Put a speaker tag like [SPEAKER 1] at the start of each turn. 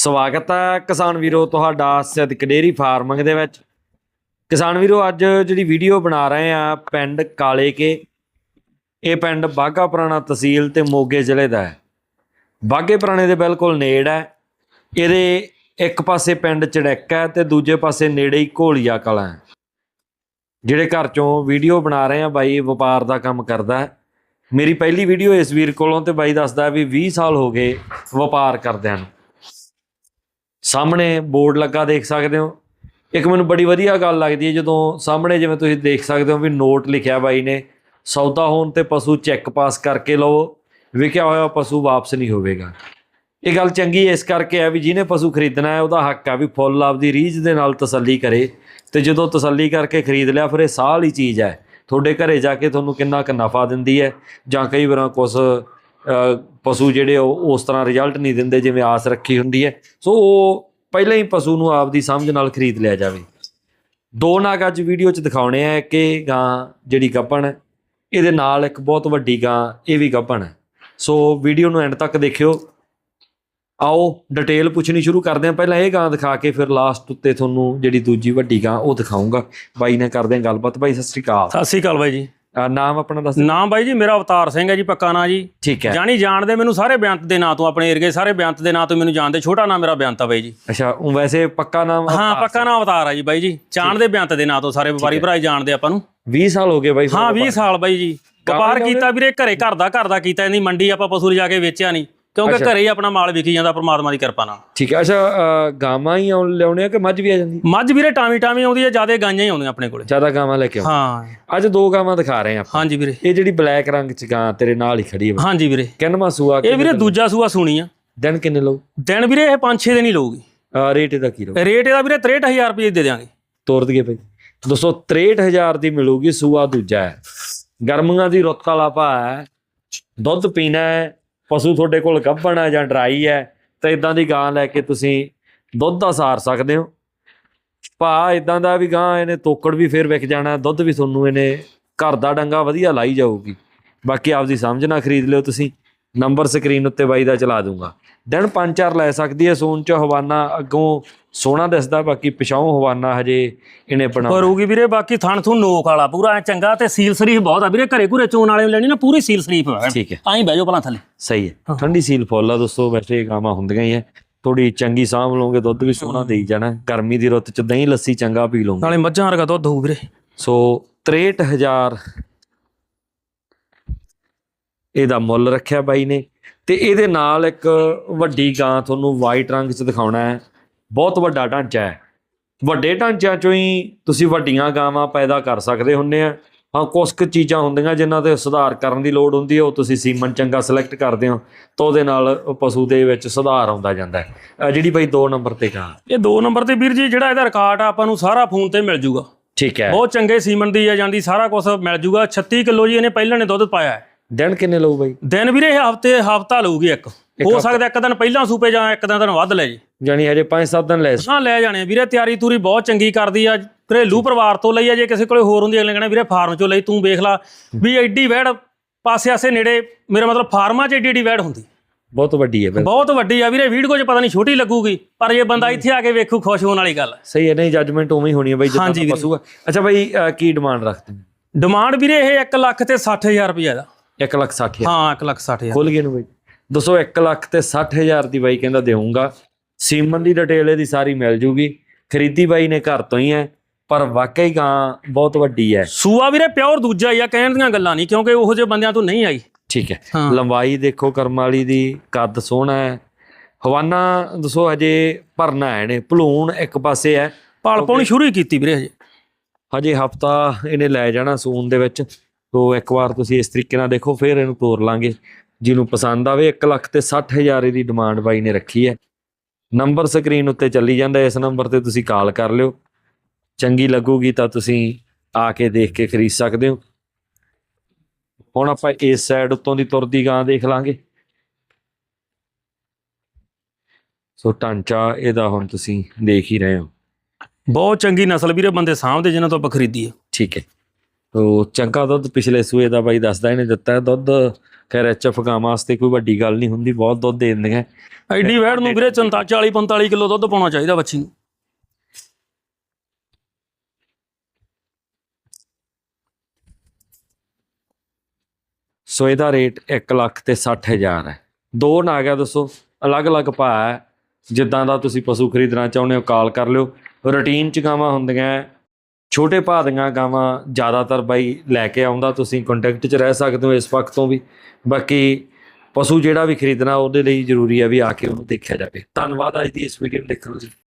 [SPEAKER 1] ਸਵਾਗਤ ਹੈ ਕਿਸਾਨ ਵੀਰੋ, ਤੁਹਾਡਾ ਸਿੱਧਕ ਡੇਰੀ ਫਾਰਮਿੰਗ ਦੇ ਵਿੱਚ। ਕਿਸਾਨ ਵੀਰੋ, ਅੱਜ ਜਿਹੜੀ ਵੀਡੀਓ ਬਣਾ ਰਹੇ ਆ, ਪਿੰਡ ਕਾਲੇ ਕੇ ਇਹ ਪਿੰਡ ਬਾਗਾ ਪੁਰਾਣਾ ਤਹਿਸੀਲ ਤੇ ਮੋਗੇ ਜ਼ਿਲ੍ਹੇ ਦਾ ਹੈ। ਬਾਗੇ ਪੁਰਾਣੇ ਦੇ ਬਿਲਕੁਲ ਨੇੜ ਹੈ। ਇਹਦੇ ਇੱਕ ਪਾਸੇ ਪਿੰਡ ਚੜੈਕਾ ਹੈ ਤੇ ਦੂਜੇ ਪਾਸੇ ਨੇੜੇ ਹੀ ਘੋਲੀਆ ਕਲਾਂ ਹੈ। ਜਿਹੜੇ ਘਰ ਚੋਂ ਵੀਡੀਓ ਬਣਾ ਰਹੇ ਆ, ਬਾਈ ਵਪਾਰ ਦਾ ਕੰਮ ਕਰਦਾ ਹੈ। ਮੇਰੀ ਪਹਿਲੀ ਵੀਡੀਓ ਇਸ ਵੀਰ ਕੋਲੋਂ ਤੇ ਬਾਈ ਦੱਸਦਾ ਵੀ 20 ਸਾਲ ਹੋ ਗਏ ਵਪਾਰ ਕਰਦਿਆਂ ਨੂੰ। ਸਾਹਮਣੇ ਬੋਰਡ ਲੱਗਾ ਦੇਖ ਸਕਦੇ ਹੋ। ਇੱਕ ਮੈਨੂੰ ਬੜੀ ਵਧੀਆ ਗੱਲ ਲੱਗਦੀ ਹੈ ਜਦੋਂ ਸਾਹਮਣੇ ਜਿਵੇਂ ਤੁਸੀਂ ਦੇਖ ਸਕਦੇ ਹੋ ਵੀ ਨੋਟ ਲਿਖਿਆ ਬਾਈ ਨੇ, ਸੌਦਾ ਹੋਣ ਤੇ ਪਸ਼ੂ ਚੈੱਕ ਪਾਸ ਕਰਕੇ ਲਵੋ, ਵਿਕਿਆ ਹੋਇਆ ਪਸ਼ੂ ਵਾਪਸ ਨਹੀਂ ਹੋਵੇਗਾ। ਇਹ ਗੱਲ ਚੰਗੀ ਇਸ ਕਰਕੇ ਹੈ ਵੀ ਜਿਹਨੇ ਪਸ਼ੂ ਖਰੀਦਣਾ ਹੈ, ਉਹਦਾ ਹੱਕ ਆ ਵੀ ਫੁੱਲ ਆਪਦੀ ਰੀਝ ਦੇ ਨਾਲ ਤਸੱਲੀ ਕਰੇ ਤੇ ਜਦੋਂ ਤਸੱਲੀ ਕਰਕੇ ਖਰੀਦ ਲਿਆ, ਫਿਰ ਇਹ ਸਾਲ ਹੀ ਚੀਜ਼ ਹੈ। ਤੁਹਾਡੇ ਘਰੇ ਜਾ ਕੇ ਤੁਹਾਨੂੰ ਕਿੰਨਾ ਕੁ ਨਫਾ ਦਿੰਦੀ ਹੈ ਜਾਂ ਕਈ ਵਾਰਾਂ ਕੁਝ ਪਸ਼ੂ ਜਿਹੜੇ ਉਹ ਉਸ ਤਰ੍ਹਾਂ ਰਿਜ਼ਲਟ ਨਹੀਂ ਦਿੰਦੇ ਜਿਵੇਂ ਆਸ ਰੱਖੀ ਹੁੰਦੀ ਹੈ। ਸੋ ਉਹ ਪਹਿਲਾਂ ਹੀ ਪਸ਼ੂ ਨੂੰ ਆਪਦੀ ਸਮਝ ਨਾਲ ਖਰੀਦ ਲਿਆ ਜਾਵੇ। ਦੋ ਨਾਗ ਅੱਜ ਵੀਡੀਓ 'ਚ ਦਿਖਾਉਣੇ ਆ ਕਿ ਗਾਂ ਜਿਹੜੀ ਗੱਪਣ ਇਹਦੇ ਨਾਲ ਇੱਕ ਬਹੁਤ ਵੱਡੀ ਗਾਂ, ਇਹ ਵੀ ਗੱਪਣ ਹੈ। ਸੋ ਵੀਡੀਓ ਨੂੰ ਐਂਡ ਤੱਕ ਦੇਖਿਓ। ਆਓ ਡਿਟੇਲ ਪੁੱਛਣੀ ਸ਼ੁਰੂ ਕਰਦੇ ਹਾਂ। ਪਹਿਲਾਂ ਇਹ ਗਾਂ ਦਿਖਾ ਕੇ ਫਿਰ ਲਾਸਟ ਉੱਤੇ ਤੁਹਾਨੂੰ ਜਿਹੜੀ ਦੂਜੀ ਵੱਡੀ ਗਾਂ, ਉਹ ਦਿਖਾਉਂਗਾ ਬਾਈ ਨੇ ਕਰਦੇ ਹਾਂ ਗੱਲਬਾਤ। ਬਾਈ, ਸਤਿ ਸ਼੍ਰੀ ਅਕਾਲ।
[SPEAKER 2] ਸਤਿ ਸ੍ਰੀ ਅਕਾਲ ਬਾਈ ਜੀ।
[SPEAKER 1] ਨਾਮ ਆਪਣਾ ਦੱਸ
[SPEAKER 2] ਨਾਮ ਬਾਈ ਜੀ ਮੇਰਾ ਅਵਤਾਰ ਸਿੰਘ ਹੈ ਜੀ ਪੱਕਾ ਨਾਂ ਜੀ।
[SPEAKER 1] ਠੀਕ ਹੈ।
[SPEAKER 2] ਜਾਣੀ ਜਾਣਦੇ ਮੈਨੂੰ ਸਾਰੇ ਬੇਅੰਤ ਦੇ ਨਾਂ ਤੋਂ ਆਪਣੇ ਏਰੀਏ ਸਾਰੇ ਬੇਅੰਤ ਦੇ ਨਾਂ ਤੋਂ ਮੈਨੂੰ ਜਾਣਦੇ ਛੋਟਾ ਨਾਮ ਮੇਰਾ ਬੇਅੰਤ ਆ ਬਾਈ ਜੀ।
[SPEAKER 1] ਅੱਛਾ ਉਹ ਵੈਸੇ ਪੱਕਾ ਨਾਮ
[SPEAKER 2] ਹਾਂ ਪੱਕਾ ਨਾਮ ਅਵਤਾਰ ਆ ਜੀ ਬਾਈ ਜੀ। ਜਾਣਦੇ ਬੇਅੰਤ ਦੇ ਨਾਂ ਤੋਂ ਸਾਰੇ ਵਪਾਰੀ ਭਰਾ ਹੀ ਜਾਣਦੇ ਆਪਾਂ ਨੂੰ।
[SPEAKER 1] 20 ਸਾਲ ਹੋ ਗਏ ਬਾਈ
[SPEAKER 2] ਹਾਂ 20 ਸਾਲ ਬਾਈ ਜੀ। ਵਪਾਰ ਕੀਤਾ ਵੀਰੇ ਘਰੇ ਘਰ ਦਾ ਘਰ ਦਾ ਕੀਤਾ ਇਹਦੀ ਮੰਡੀ ਆਪਾਂ ਪਸ਼ੂ ਲਿਜਾ ਕੇ ਵੇਚਿਆ ਨਹੀਂ ਕਿਉਂਕਿ ਘਰੇ ਹੀ ਆਪਣਾ ਮਾਲ ਵਿਕੀ ਜਾਂਦਾ ਪਰਮਾਤਮਾ ਦੀ ਕਿਰਪਾ ਨਾਲ।
[SPEAKER 1] ਠੀਕ ਹੈ ਅੱਛਾ ਗਾਵਾਂ ਹੀ ਆਉਣ ਲਿਆਉਣੇ ਆ ਕਿ ਮੱਝ ਵੀ ਆ ਜਾਂਦੀ?
[SPEAKER 2] ਮੱਝ ਵੀਰੇ ਟਾਵੀ ਟਾਵੀ ਆਉਂਦੀ ਹੈ ਜ਼ਿਆਦਾ ਗਾਈਆਂ ਹੀ ਆਉਂਦੀਆਂ ਆਪਣੇ ਕੋਲੇ।
[SPEAKER 1] ਜ਼ਿਆਦਾ ਗਾਵਾਂ ਲੈ ਕੇ
[SPEAKER 2] ਹਾਂ।
[SPEAKER 1] ਅੱਜ ਦੋ ਗਾਵਾਂ ਦਿਖਾ ਰਹੇ ਆ ਆਪਾਂ।
[SPEAKER 2] ਹਾਂਜੀ ਵੀਰੇ।
[SPEAKER 1] ਇਹ ਜਿਹੜੀ ਬਲੈਕ ਰੰਗ ਚ ਗਾਂ ਤੇਰੇ ਨਾਲ ਹੀ ਖੜੀ ਹੈ
[SPEAKER 2] ਹਾਂਜੀ ਵੀਰੇ।
[SPEAKER 1] ਕਿੰਨਵਾਂ ਸੂਆ
[SPEAKER 2] ਇਹ ਵੀਰੇ ਦੂਜਾ ਸੂਆ ਸੁਣੀ ਆ।
[SPEAKER 1] ਦਿਨ ਕਿੰਨੇ ਲਓ
[SPEAKER 2] ਦਿਨ ਵੀਰੇ ਇਹ 5-6 ਦਿਨ ਹੀ ਲਊਗੀ।
[SPEAKER 1] ਰੇਟ ਇਹਦਾ ਕੀ ਲਓ
[SPEAKER 2] ਰੇਟ ਇਹਦਾ ਵੀਰੇ 63000 ਰੁਪਏ ਦੇ ਦਿਆਂਗੇ।
[SPEAKER 1] ਤੋਰ ਦਈਏ ਭਾਈ ਦੋਸਤੋ 63000 ਦੀ ਮਿਲੂਗੀ ਸੂਆ ਦੂਜਾ ਹੈ। ਗਰਮੀਆਂ ਦੀ ਰੁੱਤ ਵਾਲਾ ਭਾ ਹੈ। ਦੁੱਧ ਪੀਣਾ ਹੈ ਪਸ਼ੂ ਤੁਹਾਡੇ ਕੋਲ ਗੱਭਣ ਹੈ ਜਾਂ ਡਰਾਈ ਹੈ, ਤਾਂ ਇਦਾਂ ਦੀ ਗਾਂ ਲੈ ਕੇ ਤੁਸੀਂ ਦੁੱਧ ਦਾ ਸਾਰ ਸਕਦੇ ਹੋ। ਭਾ ਇਦਾਂ ਦਾ ਵੀ ਗਾਂ, ਇਹਨੇ ਤੋਕੜ ਵੀ ਫੇਰ ਵਿਕ ਜਾਣਾ, ਦੁੱਧ ਵੀ ਤੁਹਾਨੂੰ ਇਹਨੇ ਘਰ ਦਾ ਡੰਗਾ ਵਧੀਆ ਲਾਈ ਜਾਊਗੀ। ਬਾਕੀ ਆਪਦੀ ਸਮਝ ਨਾਲ ਖਰੀਦ ਲਿਓ ਤੁਸੀਂ। ਨੰਬਰ ਸਕਰੀਨ ਉੱਤੇ ਬਾਈ ਦਾ ਚਲਾ ਦੂੰਗਾ। ਦਿਨ ਪੰਜ ਚਾਰ ਲੈ ਸਕਦੀ ਹੈ ਸੂਨ ਚ ਹਵਾਨਾ ਅੱਗੋਂ ਸੋਹਣਾ ਦਿਸਦਾ ਬਾਕੀ ਪਿਛਾਓਂ ਹਵਾਨਾ ਹਜੇ ਇਹਨੇ ਬਣਾ
[SPEAKER 2] ਕਰੂਗੀ ਵੀਰੇ ਬਾਕੀ ਥਣ ਥੂ ਨੋਕ ਵਾਲਾ ਪੂਰਾ ਐਂ ਚੰਗਾ ਤੇ ਸੀਲ ਸਰੀਫ ਬਹੁਤ ਆ ਵੀਰੇ ਘਰੇ ਘੁਰੇ ਚੋਣ ਵਾਲੇ ਨੂੰ ਲੈਣੀ ਨਾ ਪੂਰੀ ਸੀਲ ਸਰੀਫ।
[SPEAKER 1] ਠੀਕ ਹੈ।
[SPEAKER 2] ਆਈ ਬਹਿ ਜਾਓ ਭਲਾ ਥੱਲੇ।
[SPEAKER 1] ਸਹੀ ਹੈ। ਠੰਡੀ ਸੀਲ ਫੁੱਲ ਆ ਦੋਸਤੋ ਵੈਸੇ ਇਹ ਗਾਵਾਂ ਹੁੰਦੀਆਂ ਹੀ ਐ ਥੋੜੀ ਚੰਗੀ ਸਾਂਭ ਲਓਗੇ ਦੁੱਧ ਵੀ ਸੋਹਣਾ ਦੇਈ ਜਾਣਾ। ਗਰਮੀ ਦੀ ਰੁੱਤ ਚ ਦਹੀਂ ਲੱਸੀ ਚੰਗਾ ਪੀ ਲਓਗੇ।
[SPEAKER 2] ਨਾਲੇ ਮੱਝਾਂ ਵਰਗਾ ਦੁੱਧ ਹੋਊ ਵੀਰੇ।
[SPEAKER 1] ਸੋ 63000 ਇਹਦਾ ਮੁੱਲ ਰੱਖਿਆ ਬਾਈ ਨੇ। ਤੇ ਇਹਦੇ ਨਾਲ ਇੱਕ ਵੱਡੀ ਗਾਂ ਤੁਹਾਨੂੰ ਵਾਈਟ ਰੰਗ 'ਚ ਦਿਖਾਉਣਾ ਹੈ। ਬਹੁਤ ਵੱਡਾ ਢਾਂਚਾ ਹੈ। ਵੱਡੇ ਢਾਂਚਿਆਂ 'ਚੋਂ ਹੀ ਤੁਸੀਂ ਵੱਡੀਆਂ ਗਾਵਾਂ ਪੈਦਾ ਕਰ ਸਕਦੇ ਹੁੰਦੇ ਆ। ਹਾਂ ਕੁਝ ਕੁ ਚੀਜ਼ਾਂ ਹੁੰਦੀਆਂ ਜਿਨ੍ਹਾਂ ਤੇ ਸੁਧਾਰ ਕਰਨ ਦੀ ਲੋੜ ਹੁੰਦੀ ਹੈ ਉਹ ਤੁਸੀਂ ਸੀਮਨ ਚੰਗਾ ਸਿਲੈਕਟ ਕਰਦੇ ਹੋ ਤਾਂ ਉਹਦੇ ਨਾਲ ਪਸ਼ੂ ਦੇ ਵਿੱਚ ਸੁਧਾਰ ਆਉਂਦਾ ਜਾਂਦਾ ਹੈ। ਜਿਹੜੀ ਬਾਈ 2 ਨੰਬਰ ਤੇ ਗਾਂ।
[SPEAKER 2] ਇਹ ਦੋ ਨੰਬਰ ਤੇ ਵੀਰ ਜੀ ਜਿਹੜਾ ਇਹਦਾ ਰਿਕਾਰਡ ਆ ਆਪਾਂ ਨੂੰ ਸਾਰਾ ਫੋਨ ਤੇ ਮਿਲ ਜੂਗਾ।
[SPEAKER 1] ਠੀਕ ਹੈ।
[SPEAKER 2] ਬਹੁਤ ਚੰਗੇ ਸੀਮਨ ਦੀ ਆ ਜਾਂਦੀ ਸਾਰਾ ਕੁਝ ਮਿਲ ਜੂਗਾ। 36 ਕਿਲੋ ਜੀ ਇਹਨੇ ਪਹਿਲਾਂ ਨੇ ਦੁੱਧ ਪਾਇਆ ਹੈ।
[SPEAKER 1] ਦਿਨ ਕਿੰਨੇ ਲਊ ਬਾਈ?
[SPEAKER 2] ਦਿਨ ਵੀਰੇ ਇਹ ਹਫ਼ਤੇ ਹਫਤਾ ਲਊਗੀ ਇੱਕ। ਹੋ ਸਕਦਾ ਇੱਕ ਦਿਨ ਪਹਿਲਾਂ ਸੂਪੇ ਜਾਂ ਇੱਕ ਦਿਨ ਦਿਨ ਵੱਧ ਲੈ ਜੀ।
[SPEAKER 1] ਜਾਨੀ ਹਜੇ 5-7 ਦਿਨ ਲੈ
[SPEAKER 2] ਹਾਂ ਲੈ ਜਾਣੇ ਵੀਰੇ ਤਿਆਰੀ ਤੂਰੀ ਬਹੁਤ ਚੰਗੀ ਕਰਦੀ ਆ। ਘਰੇਲੂ ਪਰਿਵਾਰ ਤੋਂ ਲਈ ਆ ਜੇ ਕਿਸੇ ਕੋਲੇ ਹੋਰ ਹੁੰਦੀ ਅਗਲੇ ਕਹਿਣਾ ਵੀਰੇ ਫਾਰਮ ਚੋਂ ਲਈ ਤੂੰ ਵੇਖ ਲਾ ਵੀ ਐਡੀ ਵੈੜ ਪਾਸੇ ਆਸੇ ਨੇੜੇ ਮੇਰਾ ਮਤਲਬ ਫਾਰਮਾਂ 'ਚ ਐਡੀ ਐਡੀ ਵੈੜ ਹੁੰਦੀ।
[SPEAKER 1] ਬਹੁਤ ਵੱਡੀ ਹੈ
[SPEAKER 2] ਬਹੁਤ ਵੱਡੀ ਆ ਵੀਰੇ ਵੀਡੀਓ 'ਚ ਪਤਾ ਨਹੀਂ ਛੋਟੀ ਲੱਗੂਗੀ ਪਰ ਜੇ ਬੰਦਾ ਇੱਥੇ ਆ ਕੇ ਵੇਖੂ ਖੁਸ਼ ਹੋਣ ਵਾਲੀ ਗੱਲ।
[SPEAKER 1] ਸਹੀ ਹੈ ਨਹੀਂ ਜੱਜਮੈਂਟ ਉਵੇਂ ਹੀ ਹੋਣੀ ਹੈ ਬਾਈ ਜਿੱਦਾਂ
[SPEAKER 2] ਹਾਂਜੀ
[SPEAKER 1] ਦਾ
[SPEAKER 2] ਵੀਰੇ।
[SPEAKER 1] ਪਸ਼ੂ ਆ। ਅੱਛਾ ਬਾਈ ਕੀ ਡਿਮਾਂਡ ਰੱਖਦੇ
[SPEAKER 2] ਡਿਮਾਂਡ ਵੀਰੇ ਇਹ 1 ਲੱਖ ਤੇ 60000 ਰੁਪਏ ਦਾ।
[SPEAKER 1] 1 ਲੱਖ 60 ਹਜ਼ਾਰ।
[SPEAKER 2] ਹਾਂ 1 ਲੱਖ 60000
[SPEAKER 1] ਖੁੱਲ ਗਏ ਨੂੰ ਬਾਈ ਦੋਸਤੋ 1 ਲੱਖ ਤੇ 60 ਹਜ਼ਾਰ ਦੀ ਬਾਈ ਕਹਿੰਦਾ ਦੇਵਾਂਗਾ ਸੀਮਨ ਦੀ ਡਿਟੇਲ ਇਹਦੀ ਸਾਰੀ ਮਿਲ ਜੂਗੀ। ਖਰੀਦੀ ਬਾਈ ਨੇ ਘਰ ਤੋਂ ਹੀ ਹੈ ਪਰ ਵਾਕਈ ਗਾਂ ਬਹੁਤ ਵੱਡੀ ਹੈ।
[SPEAKER 2] ਸੂਆ ਵੀਰੇ ਪਿਓਰ ਦੂਜਾ ਹੀ ਆ ਕਹਿਣ ਦੀਆਂ ਗੱਲਾਂ ਨਹੀਂ ਕਿਉਂਕਿ ਉਹੋ ਜਿਹੇ ਬੰਦਿਆਂ ਤੋਂ ਨਹੀਂ ਆਈ।
[SPEAKER 1] ਠੀਕ ਹੈ।
[SPEAKER 2] ਹਾਂ।
[SPEAKER 1] ਲੰਬਾਈ ਦੇਖੋ ਕਰਮ ਵਾਲੀ ਦੀ ਕੱਦ ਸੋਹਣਾ ਹੈ। ਹਵਾਨਾ ਦੱਸੋ ਹਜੇ ਭਰਨਾ ਹੈ ਨੇ ਭਲੂਣ ਇੱਕ ਪਾਸੇ ਹੈ।
[SPEAKER 2] ਪਾਲ ਪਾਉਣੀ ਸ਼ੁਰੂ ਹੀ ਕੀਤੀ ਵੀਰੇ ਹਜੇ।
[SPEAKER 1] ਹਜੇ ਹਫਤਾ ਇਹਨੇ ਲੈ ਜਾਣਾ ਸੂਨ ਦੇ ਵਿੱਚ। ਤੋਂ ਇੱਕ ਵਾਰ ਤੁਸੀਂ ਇਸ ਤਰੀਕੇ ਨਾਲ ਦੇਖੋ ਫਿਰ ਇਹਨੂੰ ਤੋਰ ਲਾਂਗੇ। ਜਿਹਨੂੰ ਪਸੰਦ ਆਵੇ 1 ਲੱਖ ਤੇ 60 ਹਜ਼ਾਰ ਇਹਦੀ ਡਿਮਾਂਡ ਬਾਈ ਨੇ ਰੱਖੀ ਹੈ। ਨੰਬਰ ਸਕਰੀਨ ਉੱਤੇ ਚੱਲੀ ਜਾਂਦਾ ਇਸ ਨੰਬਰ ਤੇ ਤੁਸੀਂ ਕਾਲ ਕਰ ਲਿਓ। ਚੰਗੀ ਲੱਗੂਗੀ ਤਾਂ ਤੁਸੀਂ ਆ ਕੇ ਦੇਖ ਕੇ ਖਰੀਦ ਸਕਦੇ ਹੋ। ਹੁਣ ਆਪਾਂ ਇਸ ਸਾਈਡ ਉੱਤੋਂ ਦੀ ਤੁਰਦੀ ਗਾਂ ਦੇਖ ਲਾਂਗੇ। ਸੋ ਢਾਂਚਾ ਇਹਦਾ ਹੁਣ ਤੁਸੀਂ ਦੇਖ ਹੀ ਰਹੇ ਹੋ।
[SPEAKER 2] ਬਹੁਤ ਚੰਗੀ ਨਸਲ ਵੀਰੇ ਬੰਦੇ ਸਾਹਮਣੇ ਜਿਨ੍ਹਾਂ ਤੋਂ ਆਪਾਂ ਖਰੀਦੀ ਆ
[SPEAKER 1] ਠੀਕ ਹੈ। ਤੋ ਚੰਗਾ ਦੁੱਧ ਪਿਛਲੇ ਸੂਏ ਦਾ ਬਾਈ ਦੱਸਦਾ ਇਹਨੇ ਦਿੱਤਾ ਹੈ। ਦੁੱਧ ਖੈਰ ਐਚਐਫ ਗਾਵਾਂ ਵਾਸਤੇ ਕੋਈ ਵੱਡੀ ਗੱਲ ਨਹੀਂ ਹੁੰਦੀ ਬਹੁਤ ਦੁੱਧ ਦੇ ਦਿੰਦੀਆਂ
[SPEAKER 2] ਐਡੀ ਵੈੜ ਨੂੰ ਵੀਰੇ 40 45 ਕਿਲੋ ਦੁੱਧ ਪਾਉਣਾ ਚਾਹੀਦਾ ਬੱਚੀ ਨੂੰ।
[SPEAKER 1] ਸੋ ਇਹਦਾ ਰੇਟ 1 ਲੱਖ ਤੇ 60000 ਹੈ। ਦੋ ਨਾਗ ਆ ਦੱਸੋ ਅਲੱਗ-ਅਲੱਗ ਭਾਅ ਹੈ। ਜਿੱਦਾਂ ਦਾ ਤੁਸੀਂ ਪਸ਼ੂ ਖਰੀਦਣਾ ਚਾਹੁੰਦੇ ਹੋ ਕਾਲ ਕਰ ਲਿਓ। ਰੂਟੀਨ ਚ ਗਾਵਾਂ ਹੁੰਦੀਆਂ। ਛੋਟੇ ਭਾਅ ਦੀਆਂ ਗਾਵਾਂ ਜ਼ਿਆਦਾਤਰ ਬਾਈ ਲੈ ਕੇ ਆਉਂਦਾ, ਤੁਸੀਂ ਕੰਟੈਕਟ 'ਚ ਰਹਿ ਸਕਦੇ ਹੋ ਇਸ ਵਕਤ ਤੋਂ ਵੀ। ਬਾਕੀ ਪਸ਼ੂ ਜਿਹੜਾ ਵੀ ਖਰੀਦਣਾ, ਉਹਦੇ ਲਈ ਜ਼ਰੂਰੀ ਹੈ ਵੀ ਆ ਕੇ ਉਹਨੂੰ ਦੇਖਿਆ ਜਾਵੇ। ਧੰਨਵਾਦ ਅੱਜ ਦੀ ਇਸ ਵੀਡੀਓ ਨੂੰ ਦੇਖਣ ਲਈ।